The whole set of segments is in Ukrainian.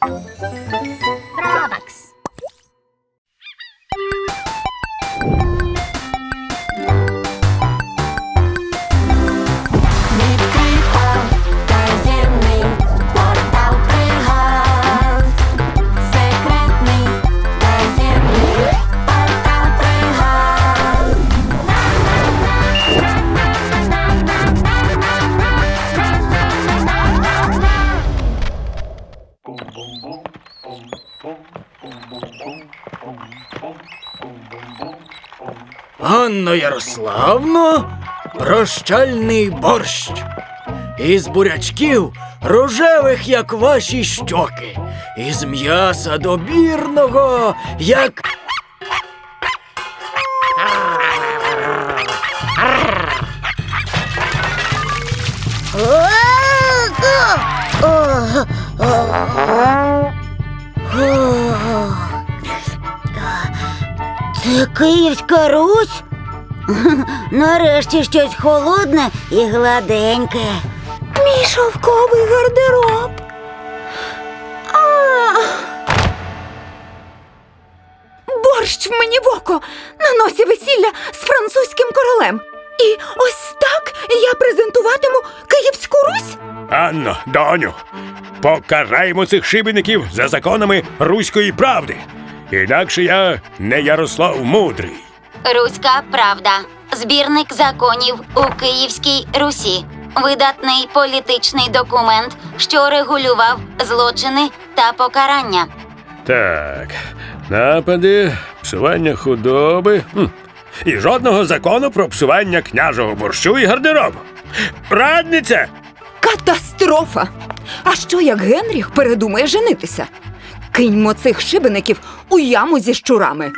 Música Анно Ярославно, прощальний борщ. Із бурячків рожевих, як ваші щоки, із м'яса добірного, як. Це Київська Русь? Нарешті щось холодне і гладеньке. Мій шовковий гардероб. Борщ в мені в око на носі весілля з французьким королем. І ось так я презентуватиму Київську Русь. Анно, доню, покараємо цих шибеників за законами руської правди. Інакше я не Ярослав Мудрий. Руська правда. Збірник законів у Київській Русі. Видатний політичний документ, що регулював злочини та покарання. Так, напади, псування худоби. Хм. І жодного закону про псування княжого борщу і гардеробу. Радниця! Катастрофа! А що як Генріх передумає женитися? Киньмо цих шибеників у яму зі щурами.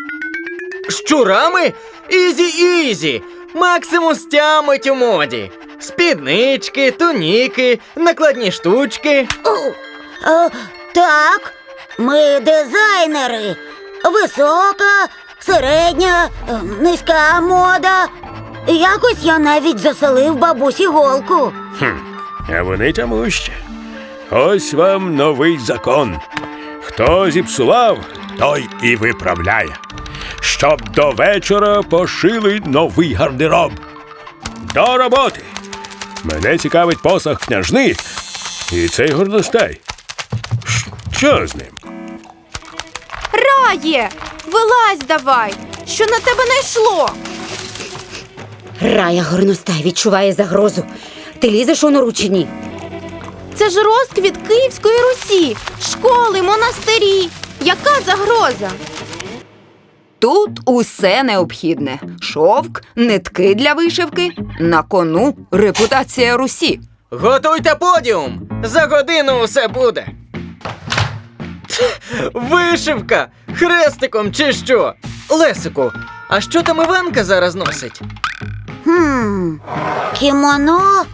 Щурами? Ізі ізі. Максимум стямить у моді. Спіднички, туніки, накладні штучки. О, о, так, ми дизайнери. Висока, середня, е, низька мода. Якось я навіть заселив бабусі голку. А вони тямущі. Ось вам новий закон. Хто зіпсував, той і виправляє. Щоб до вечора пошили новий гардероб. До роботи. Мене цікавить посаг княжни і цей горностай. Що з ним? Рає! Вилазь давай! Що на тебе найшло? Рая горностай відчуває загрозу. Ти лізеш у нору чи ні? Це ж розквіт Київської Русі, школи, монастирі. Яка загроза? Тут усе необхідне: шовк, нитки для вишивки, на кону репутація Русі. Готуйте подіум! За годину усе буде. Вишивка! Хрестиком чи що? Лесику, а що там Іванка зараз носить? Хм, кімоно?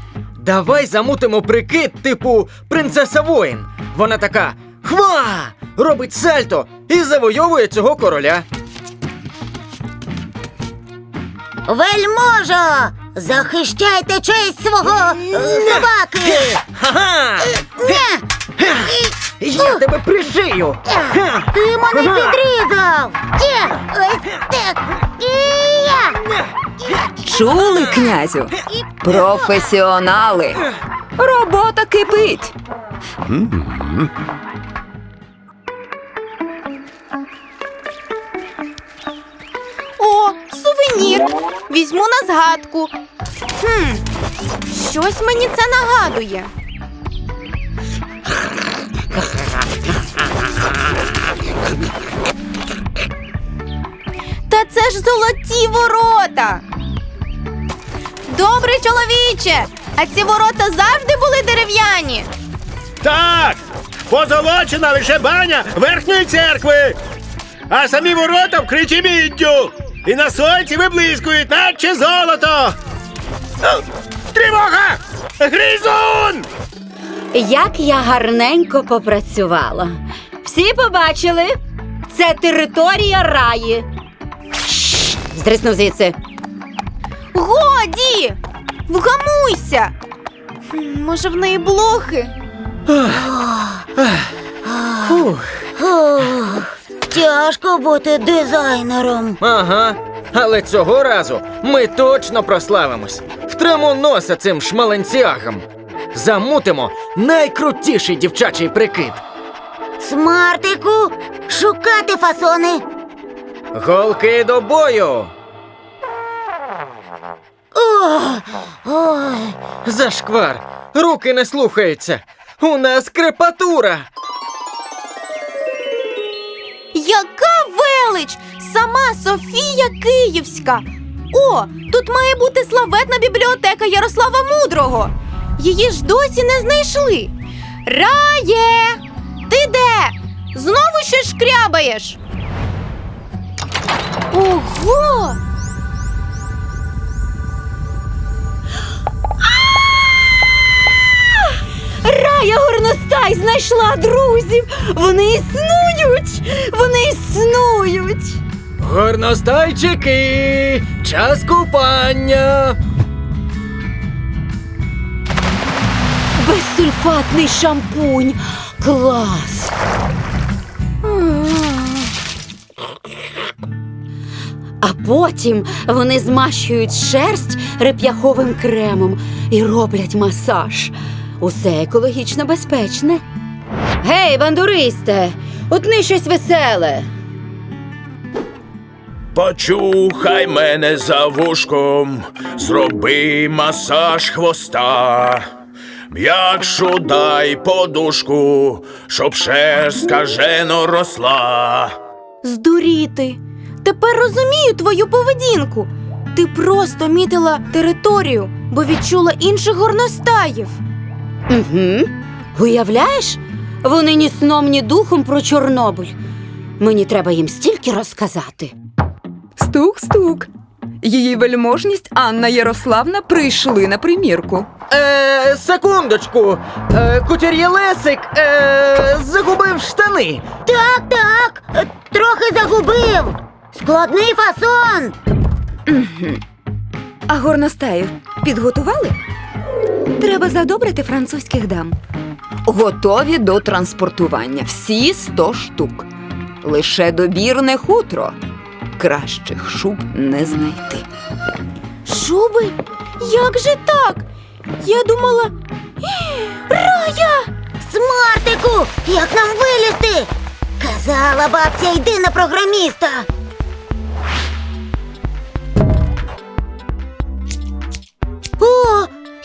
Давай замутимо прикид, типу принцеса воїн. Вона така хва! Робить сальто і завойовує цього короля. Вельможо! Захищайте честь свого е, собаки! Ха-ха! Я тебе пришию! Ха! Ти мене підрізав! Ті, ось так! І-я! Чули, князю? Професіонали. Робота кипить. Візьму на згадку. Хм, щось мені це нагадує. Та це ж золоті ворота. Добре, чоловіче! А ці ворота завжди були дерев'яні. Так! Позолочена лише баня верхньої церкви. А самі ворота вкриті міддю. І на сонці виблискують, наче золото. О, Тривога! Гризун! Як я гарненько попрацювала. Всі побачили? Це територія раї. Здриснув звідси. Годі! Вгамуйся! Може, в неї блохи? Фу, Ох, тяжко бути дизайнером. Ага. Але цього разу ми точно прославимось. Втремо носа цим шмаленціагам. Замутимо найкрутіший дівчачий прикид. Смартику, шукати фасони. Голки до бою! Ой. Зашквар! Руки не слухаються! У нас крепатура! Велич! Сама Софія Київська. О, тут має бути славетна бібліотека Ярослава Мудрого. Її ж досі не знайшли. Рає! Ти де? Знову щось шкрябаєш? Ого! Рая горностай знайшла друзів! Вони існують! Вони існують! Горностайчики! Час купання! Безсульфатний шампунь. Клас. А потім вони змащують шерсть реп'яховим кремом і роблять масаж. Усе екологічно безпечне. Гей, бандуристе, утни щось веселе. Почухай мене за вушком, зроби масаж хвоста. М'якшу дай подушку, щоб шерстка жено росла. Здуріти. Тепер розумію твою поведінку. Ти просто мітила територію, бо відчула інших горностаїв. Угу. Уявляєш? Вони ні сном, ні духом про Чорнобиль. Мені треба їм стільки розказати. Стук-стук. Її вельможність Анна Ярославна прийшли на примірку. Е, секундочку! Е, кутюр'є Лесик е, загубив штани. Так, так, е, трохи загубив. Складний фасон. А горностаїв підготували? Треба задобрити французьких дам. Готові до транспортування. Всі сто штук. Лише добірне хутро. Кращих шуб не знайти. Шуби? Як же так? Я думала. Ій, Рая! Смартику, як нам вилізти? Казала бабця, йди на програміста.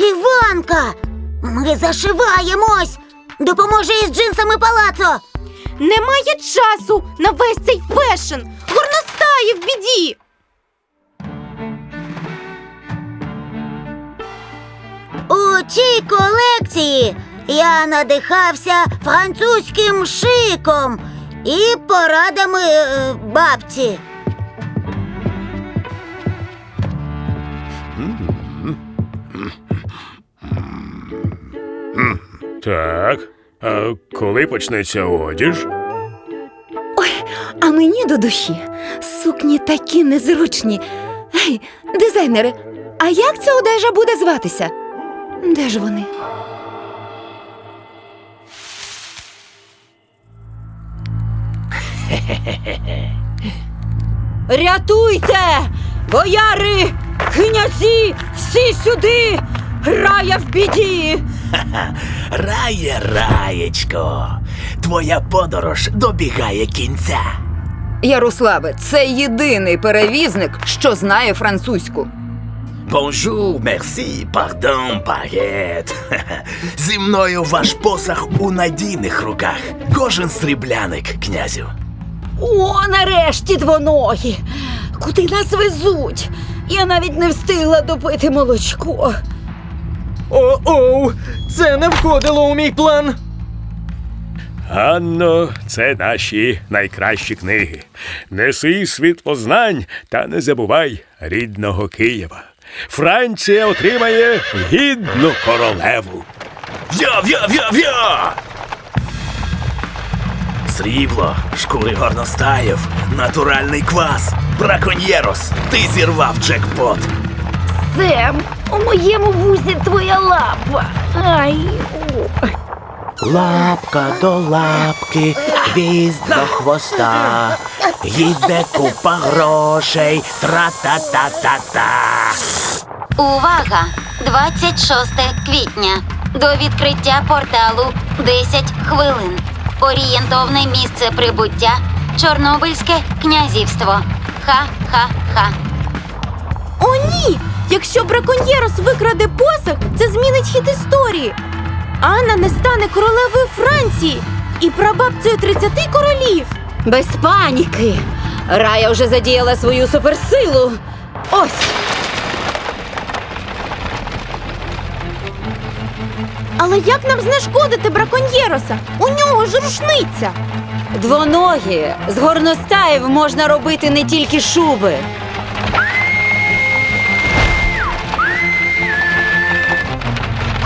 Іванка! Ми зашиваємось. Допоможе із джинсами палацо. Немає часу на весь цей фешн! Горностаї в біді! У цій колекції я надихався французьким шиком і порадами е, бабці. Так. А коли почнеться одіж? Ой, А мені до душі сукні такі незручні. Гей, дизайнери, а як ця одежа буде зватися? Де ж вони? Рятуйте! Бояри! Князі! Всі сюди! Рая в біді! Рає, раєчко, твоя подорож добігає кінця. Ярославе, це єдиний перевізник, що знає французьку. Бонжур, мерсі, пардон, багет. Зі мною ваш посах у надійних руках. Кожен срібляник, князю. О, нарешті двоногі! Куди нас везуть? Я навіть не встигла допити молочко. О-оу! Це не входило у мій план. Анно, це наші найкращі книги. Неси світло знань та не забувай рідного Києва. Франція отримає гідну королеву. В'я, в'я, в'я, в'я! Срібло, шкури горностаїв, натуральний квас, браконьєрос, ти зірвав джекпот. Сем, у моєму вузі твоя лапа. Ай. Лапка до лапки, хвіст до хвоста. Їде купа грошей, тра-та-та-та-та. Увага! 26 квітня. До відкриття порталу 10 хвилин. Орієнтовне місце прибуття Чорнобильське князівство. Ха-ха-ха. О, ні! Якщо браконьєрос викраде посох, це змінить хід історії. Анна не стане королевою Франції і прабабцею 30 королів. Без паніки. Рая вже задіяла свою суперсилу. Ось. Але як нам знешкодити браконьєроса? У нього ж рушниця. Двоногі з горностаїв можна робити не тільки шуби.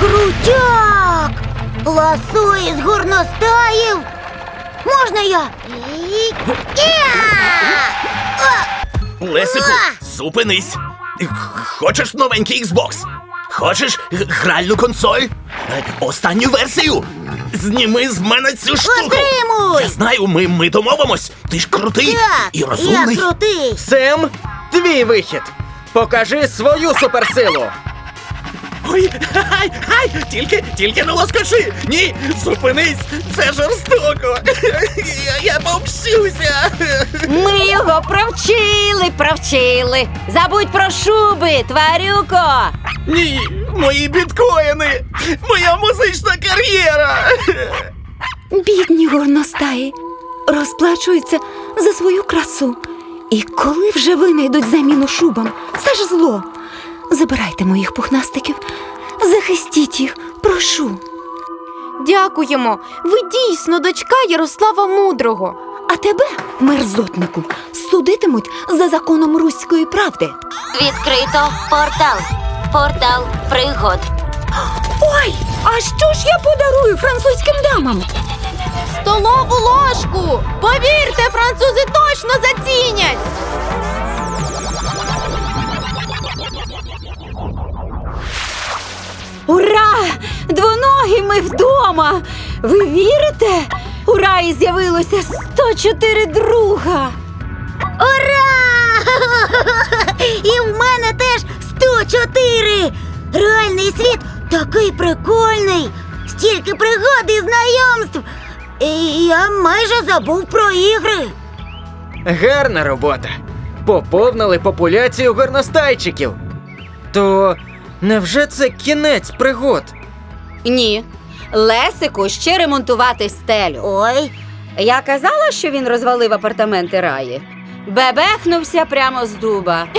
Крутяк! Ласо із горностаїв! Можна я? Лесику, зупинись. Хочеш новенький Xbox? Хочеш гральну консоль? Останню версію? Зніми з мене цю штуку. Отримуй! Я знаю, ми, ми домовимось. Ти ж крутий Так, і розумний. я крутий! Сем, твій вихід. Покажи свою суперсилу. Ой, ай, ай, тільки, тільки не лоскочи. Ні, зупинись, це жорстоко. Я, я помщуся. Ми його провчили, провчили. Забудь про шуби, тварюко. Ні, мої біткоїни, моя музична кар'єра. Бідні горностаї розплачуються за свою красу. І коли вже винайдуть заміну шубам, це ж зло. Забирайте моїх пухнастиків, захистіть їх, прошу. Дякуємо. Ви дійсно дочка Ярослава Мудрого. А тебе, мерзотнику, судитимуть за законом руської правди. Відкрито портал. Портал пригод. Ой, а що ж я подарую французьким дамам? Столову ложку! Повірте, французи точно зацінять! Двоногі ми вдома! Ви вірите? У раї з'явилося 104 друга. Ура! І в мене теж 104! Реальний світ такий прикольний! Стільки пригод і знайомств! І я майже забув про ігри. Гарна робота. Поповнили популяцію горностайчиків. То Невже це кінець пригод? Ні. Лесику ще ремонтувати стелю. Ой. Я казала, що він розвалив апартаменти раї. Бебехнувся прямо з дуба.